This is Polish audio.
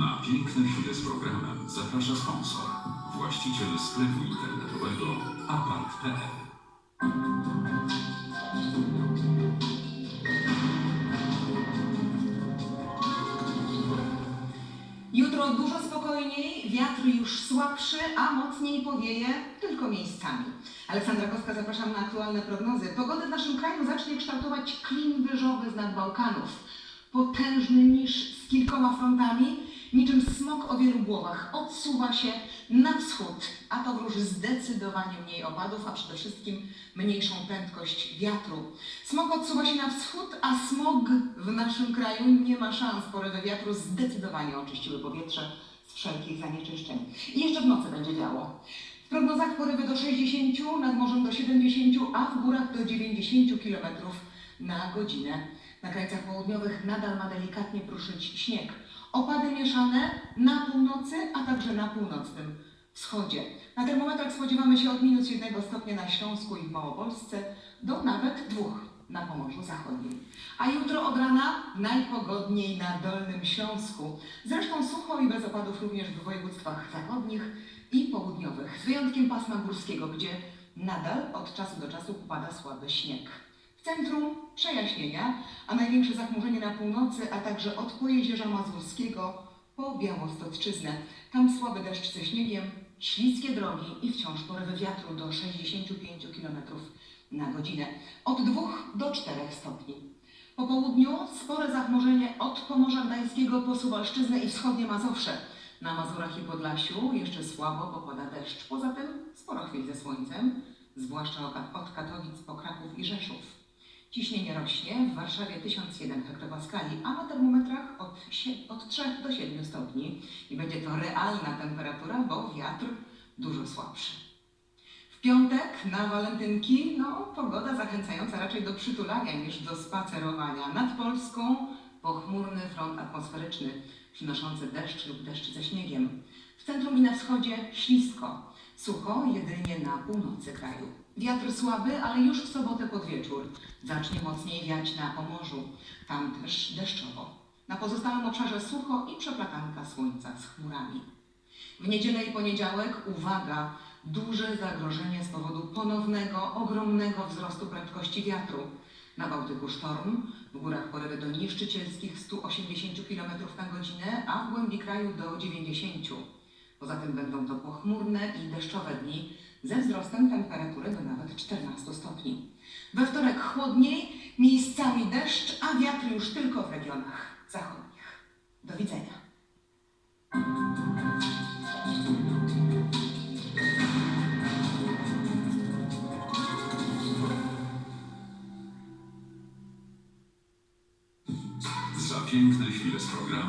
Na piękne chwile z programem zaprasza sponsor, właściciel sklepu internetowego apart.pl. Jutro dużo spokojniej, wiatr już słabszy, a mocniej powieje tylko miejscami. Aleksandra Kowska, zapraszam na aktualne prognozy. Pogodę w naszym kraju zacznie kształtować klin wyżowy z nad Bałkanów. Potężny niż z kilkoma frontami, niczym smok o wielu głowach, odsuwa się na wschód, a to wróży zdecydowanie mniej opadów, a przede wszystkim mniejszą prędkość wiatru. Smog odsuwa się na wschód, a smog w naszym kraju nie ma szans. Porywy wiatru zdecydowanie oczyściły powietrze z wszelkich zanieczyszczeń. I jeszcze w nocy będzie wiało. W prognozach porywy do 60, nad morzem do 70, a w górach do 90 km na godzinę. Na krańcach południowych nadal ma delikatnie pruszyć śnieg. Opady mieszane na północy, a także na północnym wschodzie. Na termometrach spodziewamy się od minus jednego stopnia na Śląsku i w Małopolsce do nawet dwóch na Pomorzu Zachodnim. A jutro od rana najpogodniej na Dolnym Śląsku. Zresztą sucho i bez opadów również w województwach zachodnich i południowych, z wyjątkiem pasma górskiego, gdzie nadal od czasu do czasu pada słaby śnieg. Centrum przejaśnienia, a największe zachmurzenie na północy, a także od Pojezierza Mazurskiego po Białostocczyznę. Tam słaby deszcz ze śniegiem, śliskie drogi i wciąż porywy wiatru do 65 km na godzinę. Od 2 do 4 stopni. Po południu spore zachmurzenie od Pomorza Gdańskiego po Suwalszczyznę i wschodnie Mazowsze. Na Mazurach i Podlasiu jeszcze słabo, bo pada deszcz. Poza tym sporo chwil ze słońcem, zwłaszcza od Katowic po Kraków i Rzeszów. Ciśnienie rośnie, w Warszawie 1001 hektopaskali, a na termometrach od, od 3 do 7 stopni. I będzie to realna temperatura, bo wiatr dużo słabszy. W piątek na walentynki, no pogoda zachęcająca raczej do przytulania niż do spacerowania. Nad Polską pochmurny front atmosferyczny przynoszący deszcz lub deszcz ze śniegiem. W centrum i na wschodzie ślisko, sucho jedynie na północy kraju. Wiatr słaby, ale już w sobotę pod wieczór zacznie mocniej wiać na Pomorzu. Tam też deszczowo. Na pozostałym obszarze sucho i przeplatanka słońca z chmurami. W niedzielę i poniedziałek, uwaga, duże zagrożenie z powodu ponownego, ogromnego wzrostu prędkości wiatru. Na Bałtyku sztorm, w górach porywy do niszczycielskich 180 km na godzinę, a w głębi kraju do 90. Poza tym będą to pochmurne i deszczowe dni ze wzrostem temperatury do nawet 14 stopni. We wtorek chłodniej, miejscami deszcz, a wiatr już tylko w regionach zachodnich. Do widzenia. Za piękne chwile z programem